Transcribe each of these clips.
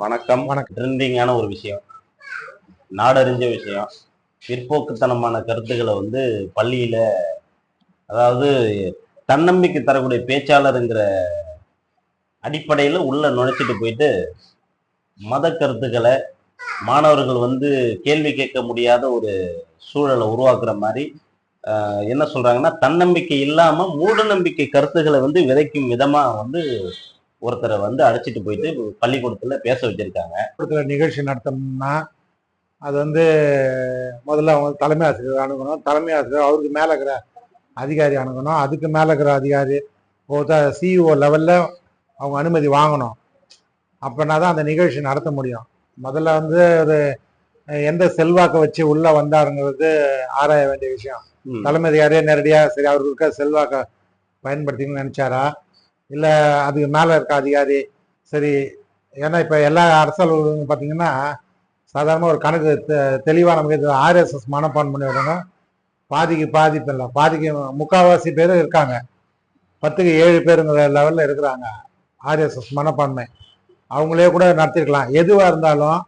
வணக்கம். வணக்கம். ட்ரெண்டிங்கான ஒரு விஷயம். நாடறிஞ்ச விஷயம். பிற்போக்குத்தனமான கருத்துக்களை வந்து பள்ளியில அதாவது தன்னம்பிக்கை தரக்கூடிய பேச்சாளருங்கிற அடிப்படையில் உள்ள நுழைச்சிட்டு போயிட்டு மத கருத்துக்களை மாணவர்கள் வந்து கேள்வி கேட்க முடியாத ஒரு சூழலை உருவாக்குற மாதிரி என்ன சொல்றாங்கன்னா தன்னம்பிக்கை இல்லாம மூட நம்பிக்கை கருத்துக்களை வந்து விதைக்கும் விதமா வந்து ஒருத்தரை வந்து அழைச்சிட்டு போயிட்டு பள்ளிக்கூடத்துல பேச வச்சிருக்காங்க. பள்ளிக்கூடத்துல நிகழ்ச்சி நடத்தணும்னா அது வந்து முதல்ல அவங்க தலைமை ஆசிரியர் அணுகணும். தலைமை ஆசிரியர் அவருக்கு மேலே இருக்கிற அதிகாரி அணுகணும். அதுக்கு மேலே இருக்கிற அதிகாரி சிஇஓ லெவலில் அவங்க அனுமதி வாங்கணும். அப்போனா தான் அந்த நிகழ்ச்சி நடத்த முடியும். முதல்ல வந்து ஒரு எந்த செல்வாக்கை வச்சு உள்ளே வந்தாருங்கிறது ஆராய வேண்டிய விஷயம். தலைமை அதிகாரியே நேரடியாக சரி அவருக்கு இருக்க செல்வாக்கை பயன்படுத்திக்கணும்னு நினச்சாரா? இல்லை அதுக்கு மேலே இருக்க அதிகாரி சரி ஏன்னா இப்போ எல்லா அரசியல் பார்த்தீங்கன்னா சாதாரணமாக ஒரு கணக்கு தெ- தெளிவா நமக்கு ஆர்எஸ்எஸ் மனப்பான்மை விடுங்க பாதிக்கு பாதிப்பு இல்லை பாதிக்கு முக்கால்வாசி பேர் இருக்காங்க. பத்துக்கு ஏழு பேருங்கிற லெவலில் இருக்கிறாங்க. ஆர்எஸ்எஸ் மனப்பான்மை. அவங்களே கூட நடத்திருக்கலாம். எதுவாக இருந்தாலும்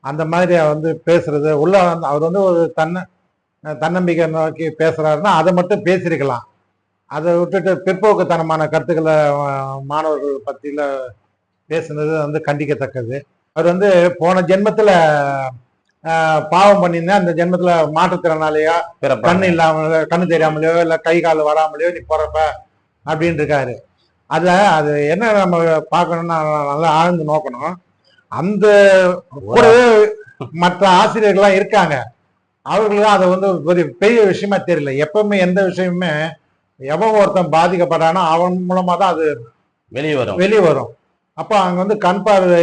அந்த மாதிரி வந்து பேசுறது. உள்ள வந்து அவர் வந்து ஒரு தன்ன தன்னம்பிக்கை நோக்கி பேசுறாருன்னா அதை மட்டும் பேசியிருக்கலாம் அதை விட்டுட்டு பிற்போக்குத்தனமான கருத்துக்களை மாணவர்கள் பத்தியில பேசுனது வந்து கண்டிக்கத்தக்கது. அவர் வந்து போன ஜென்மத்துல பாவம் பண்ணியிருந்தா அந்த ஜென்மத்துல மாற்றுத்திறனாளியா பிறப்பாங்க. கண்ணு இல்லாம கண்ணு தெரியாமலையோ இல்ல கை கால் வராமலையோ நீ பிறப்ப அப்படின்னு இருக்காரு. அதுல அது என்ன நம்ம பார்க்கணும்னா நல்லா ஆழ்ந்து நோக்கணும். அந்த கூடவே மற்ற ஆசிரியர்கள்லாம் இருக்காங்க. அவர்களுக்கு அதை வந்து ஒரு பெரிய விஷயமா தெரியல. எப்பவுமே எந்த விஷயமுமே எவன் ஒருத்தன் பாதிக்கப்படானோ அவன் மூலமா தான் அது வெளியே வரும் வெளியே வரும் அப்போ அங்க வந்து கண் பார்வை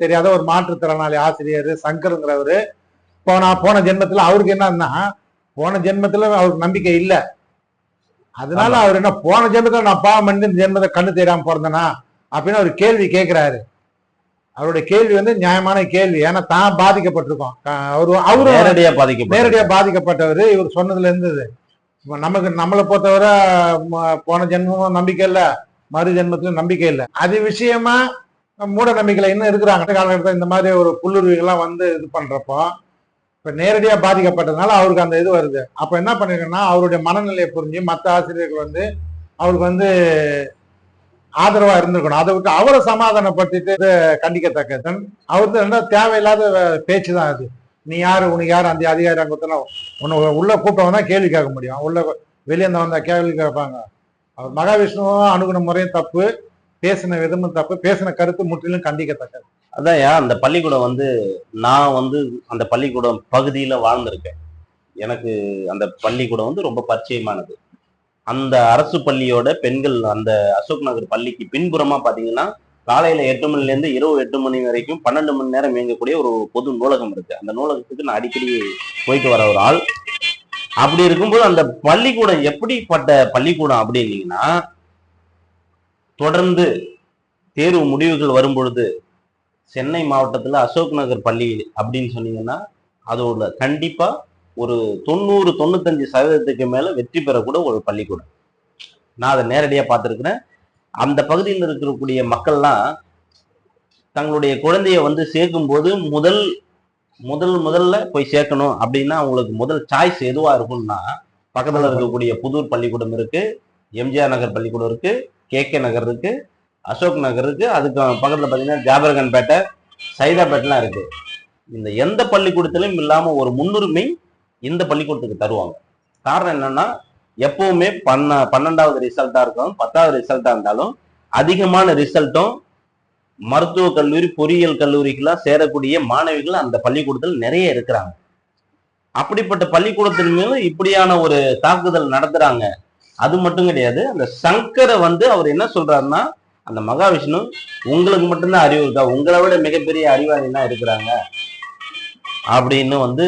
தெரியாத ஒரு மாற்றுத்திறனாளி ஆசிரியர் சங்கருங்கிறவரு போனா போன ஜென்மத்துல அவருக்கு என்னன்னா போன ஜென்மத்துல அவருக்கு நம்பிக்கை இல்ல. அதனால. அவர் என்ன போன ஜென்மத்துல நான் பாவம் பண்ணி இந்த ஜென்மத்தை கண்ணு தெரியாம பிறந்தனா? அப்படின்னு அவர் கேள்வி கேட்கிறாரு அவருடைய கேள்வி வந்து நியாயமான கேள்வி. ஏன்னா தான் பாதிக்கப்பட்டிருக்கோம். அவரு அவரு நேரடியா பாதிக்கப்படும் நேரடியா பாதிக்கப்பட்டவர். இவர் சொன்னதுல இருந்தது. நமக்கு நம்மளை பொறுத்தவரை போன ஜென்மமும் நம்பிக்கை இல்லை மறு ஜென்மத்திலும் நம்பிக்கை இல்லை. அது விஷயமா மூட நம்பிக்கையில இன்னும் இருக்கிறாங்க. அந்த காலகட்டத்தில் இந்த மாதிரி ஒரு புல்லுருவிகள்லாம் வந்து இது பண்றப்போ இப்ப நேரடியாக பாதிக்கப்பட்டதுனால அவருக்கு அந்த இது வருது. அப்ப என்ன பண்ணிருக்கேன்னா அவருடைய மனநிலையை புரிஞ்சு மற்ற ஆசிரியர்கள் வந்து அவருக்கு வந்து ஆதரவா இருந்திருக்கணும். அதை விட்டு அவரை சமாதானப்படுத்திட்டு கண்டிக்கத்தக்கது. அவருக்கு என்ன தேவையில்லாத பேச்சு தான் அது. நீ யார்? உனக்கு யார் அந்த அதிகாரி அங்க உன்னை உள்ள கூட்டம் வந்தா கேள்வி கேட்க முடியும். உள்ள வெளியே இருந்து வந்தால் கேள்வி கேட்பாங்க. அவர் மகாவிஷ்ணுவும் அணுகுன முறையும் தப்பு பேசின விதமும் தப்பு பேசின கருத்து முற்றிலும் கண்டிக்கத்தக்கது. அதான் அந்த பள்ளிக்கூடம் வந்து நான் வந்து அந்த பள்ளிக்கூடம் பகுதியில் வாழ்ந்திருக்கேன். எனக்கு அந்த பள்ளிக்கூடம் வந்து ரொம்ப பரிச்சயமானது. அந்த அரசு பள்ளியோட பெண்கள் அந்த அசோக் நகர் பள்ளிக்கு பின்புறமா பார்த்தீங்கன்னா காலையில எட்டு மணில இருந்து இரவு எட்டு மணி வரைக்கும் பன்னெண்டு மணி நேரம் இயங்கக்கூடிய ஒரு பொது நூலகம் இருக்கு. அந்த நூலகத்துக்கு நான் அடிக்கடி போயிட்டு வர ஒரு ஆள். அப்படி இருக்கும்போது அந்த பள்ளிக்கூடம் எப்படிப்பட்ட பள்ளிக்கூடம் அப்படின்னீங்கன்னா தொடர்ந்து தேர்வு முடிவுகள் வரும்பொழுது சென்னை மாவட்டத்துல அசோக் நகர் பள்ளி அப்படின்னு சொன்னீங்கன்னா அதோட கண்டிப்பா ஒரு தொண்ணூறு தொண்ணூத்தஞ்சு சதவீதத்துக்கு மேல வெற்றி பெறக்கூட ஒரு பள்ளிக்கூடம். நான் அதை நேரடியா பார்த்துருக்குறேன். அந்த பகுதியில் இருக்கக்கூடிய மக்கள்லாம் தங்களுடைய குழந்தைய வந்து சேர்க்கும் போது முதல் முதல் முதல்ல போய் சேர்க்கணும் அப்படின்னா அவங்களுக்கு முதல் சாய்ஸ் எதுவா இருக்கும்னா பக்கத்துல இருக்கக்கூடிய புதூர் பள்ளிக்கூடம் இருக்கு எம்ஜிஆர் நகர் பள்ளிக்கூடம் இருக்கு கே கே நகர் இருக்கு அசோக் நகர் இருக்கு அதுக்கு பக்கத்துல பாத்தீங்கன்னா ஜாபர்கன்பேட்டை சைதாப்பேட்டைலாம் இருக்கு. இந்த எந்த பள்ளிக்கூடத்திலும் இல்லாம ஒரு முன்னுரிமை இந்த பள்ளிக்கூடத்துக்கு தருவாங்க. காரணம் என்னன்னா எப்பவுமே பன்ன பன்னெண்டாவது ரிசல்ட்டா இருக்கும் பத்தாவது ரிசல்ட்டா இருந்தாலும் அதிகமான ரிசல்ட்டும் மருத்துவ கல்லூரி பொறியியல் கல்லூரிக்கெல்லாம் சேரக்கூடிய மாணவிகள் அந்த பள்ளிக்கூடத்தில் நிறைய இருக்கிறாங்க. அப்படிப்பட்ட பள்ளிக்கூடத்தின் மேலும் இப்படியான ஒரு தாக்குதல் நடத்துறாங்க. அது மட்டும் கிடையாது அந்த சங்கரை வந்து அவர் என்ன சொல்றாருன்னா அந்த மகாவிஷ்ணு உங்களுக்கு மட்டும்தான் அறிவு இருக்கா? உங்களை விட மிகப்பெரிய அறிவாளினா இருக்கிறாங்க. அப்படின்னு வந்து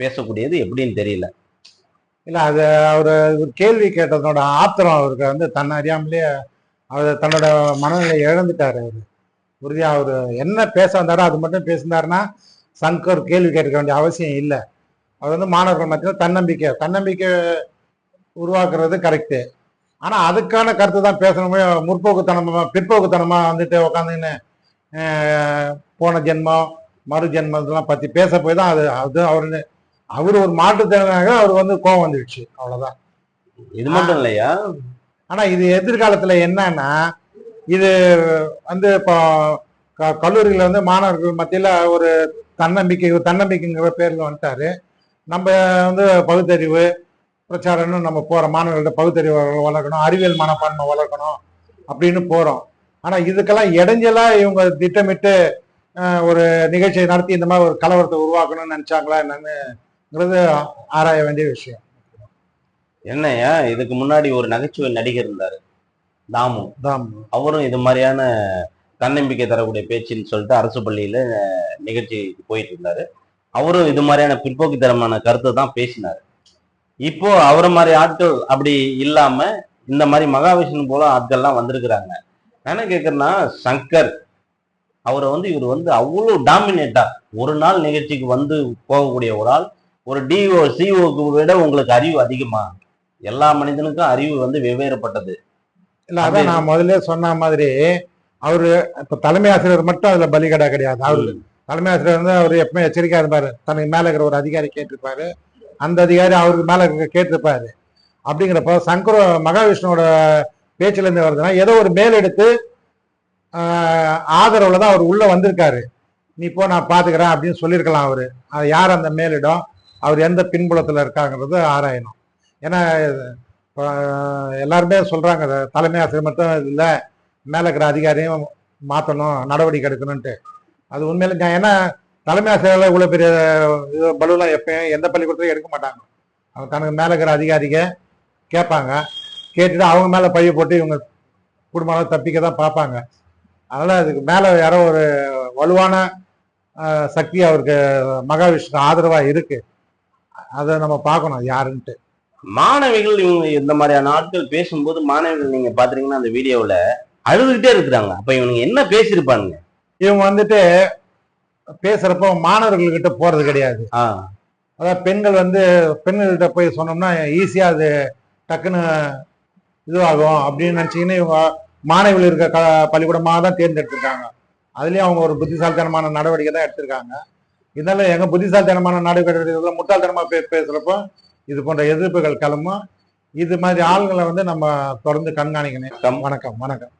பேசக்கூடியது எப்படின்னு தெரியல. இல்லை அது அவர் ஒரு கேள்வி கேட்டதோட ஆத்திரம் அவருக்கு வந்து தன்னை அறியாமலே அவர் தன்னோட மனநிலை இழந்துட்டாரு அவர். உறுதியாக அவர் என்ன பேச வந்தாரோ அது மட்டும் பேசினாருன்னா சங்கர் கேள்வி கேட்க வேண்டிய அவசியம் இல்லை. அவர் வந்து மாணவர்கள் மத்தியில் தன்னம்பிக்கை தன்னம்பிக்கை உருவாக்குறது கரெக்டு ஆனால் அதுக்கான கருத்து தான் பேசணுமே முற்போக்குத்தனமாக பிற்போக்குத்தனமாக வந்துட்டு உட்காந்துன்னு போன ஜென்மம் மறு ஜென்மத்தெல்லாம் பற்றி பேச போய் தான் அது அது அவரு அவர் ஒரு மாற்றுத்திறனாக அவர் வந்து கோவம் வந்துடுச்சு. அவ்வளவுதான். இது மட்டும் இல்லையா? ஆனா இது எதிர்காலத்துல என்னன்னா இது வந்து இப்போ கல்லூரியில வந்து மாணவர்கள் மத்தியில ஒரு தன்னம்பிக்கை தன்னம்பிக்கைங்கிற பேர்ல வந்துட்டாரு. நம்ம வந்து பகுத்தறிவு பிரச்சாரம்னு நம்ம போற மாணவர்கள்ட்ட பகுத்தறிவு வள- வளர்க்கணும் அறிவியல் மனப்பான்மை வளர்க்கணும் அப்படின்னு போறோம். ஆனா இதுக்கெல்லாம் இடைஞ்சலா இவங்க திட்டமிட்டு ஒரு நிகழ்ச்சியை நடத்தி இந்த மாதிரி ஒரு கலவரத்தை உருவாக்கணும்னு நினைச்சாங்களா என்னன்னுங்கிறது ஆராய வேண்டிய விஷயம். என்னய்யா இதுக்கு முன்னாடி ஒரு நகைச்சுவை நடிகர் இருந்தாரு. தாமு. தான் அவரும் இது மாதிரியான தன்னம்பிக்கை தரக்கூடிய பேச்சுன்னு சொல்லிட்டு அரசு பள்ளியில அஹ், நிகழ்ச்சிக்கு போயிட்டு இருந்தாரு. அவரும் இது மாதிரியான பிற்போக்குத்தனமான கருத்தை தான் பேசினாரு. இப்போ அவரை மாதிரி ஆட்கள் அப்படி இல்லாம இந்த மாதிரி மகாவிஷ்ணு போல ஆட்கள்லாம் வந்திருக்கிறாங்க. நான் என்ன கேட்கறேன்னா சங்கர் அவரை வந்து இவர் வந்து அவ்வளோ டாமினேட்டா ஒரு நாள் நிகழ்ச்சிக்கு வந்து போகக்கூடிய ஒரு ஆள் ஒரு டிஓ சிஓக்கு விட உங்களுக்கு அறிவு அதிகமா? எல்லா மனிதனுக்கும் அறிவு வந்து வெவ்வேறுபட்டது. இல்ல அதான் நான் முதல்ல சொன்ன மாதிரி அவரு இப்ப தலைமை ஆசிரியர் மட்டும் அதுல பலிகடா கிடையாது. அவரு தலைமை ஆசிரியர் வந்து அவர் எப்பவுமே எச்சரிக்கையா இருப்பாரு. தனக்கு மேல இருக்கிற ஒரு அதிகாரி கேட்டிருப்பாரு. அந்த அதிகாரி அவருக்கு மேல இருக்க கேட்டிருப்பாரு. அப்படிங்கிறப்ப சங்கர மகாவிஷ்ணுவோட பேச்சுல இருந்து வருதுன்னா ஏதோ ஒரு மேலெடுத்து ஆதரவுல தான் அவர் உள்ள வந்திருக்காரு. நீ போ நான் பாத்துக்கிறேன் அப்படின்னு சொல்லியிருக்கலாம் அவரு. யார் அந்த மேலிடம்? அவர் எந்த பின்புலத்தில் இருக்காங்கிறது ஆராயணும். ஏன்னா இப்போ எல்லாருமே சொல்கிறாங்க தலைமை ஆசிரியர் மட்டும் இல்லை மேலே இருக்கிற அதிகாரியும் மாற்றணும் நடவடிக்கை எடுக்கணும்ன்ட்டு. அது உண்மையில நான் ஏன்னா தலைமை ஆசிரியர்கள் இவ்வளோ பெரிய இது பலுலாம் எப்பயும் எந்த பள்ளிக்கூடத்திலும் எடுக்க மாட்டாங்க. அவங்க தனக்கு மேலே இருக்கிற அதிகாரிக கேட்பாங்க. கேட்டுட்டு அவங்க மேலே பழிய போட்டு இவங்க குடும்பம் தப்பிக்க தான் பார்ப்பாங்க. அதனால் அதுக்கு மேலே யாரோ ஒரு வலுவான சக்தி அவருக்கு மகாவிஷ்ணு ஆதரவாக இருக்குது அதை நம்ம பார்க்கணும் யாருன்ட்டு. மாணவிகள் இவங்க இந்த மாதிரியான ஆட்கள் பேசும்போது மாணவிகள் நீங்க பாத்தீங்கன்னா அந்த வீடியோவுல அழுதுகிட்டே இருக்கிறாங்க. அப்ப இவனுங்க என்ன பேசியிருப்பானுங்க? இவங்க வந்துட்டு பேசுறப்போ மாணவர்கள்கிட்ட போறது கிடையாது. அதாவது பெண்கள் வந்து பெண்கள்கிட்ட போய் சொன்னோம்னா ஈஸியா அது டக்குன்னு இதுவாகும் அப்படின்னு நினைச்சீங்கன்னா இவங்க மாணவிகள் இருக்க க பள்ளிக்கூடமாக தான் தேர்ந்தெடுத்திருக்காங்க. அதுலயும் அவங்க ஒரு புத்திசாலித்தனமான நடவடிக்கை தான் எடுத்திருக்காங்க. இருந்தாலும் எங்க புத்திசாலித்தனமான நடவடிக்கை முட்டாள்தனமா பே பேசுறப்போ இது போன்ற எதிர்ப்புகள் கிளம்பும். இது மாதிரி ஆளுங்களை வந்து நம்ம தொடர்ந்து கண்காணிக்கணும். வணக்கம் வணக்கம்.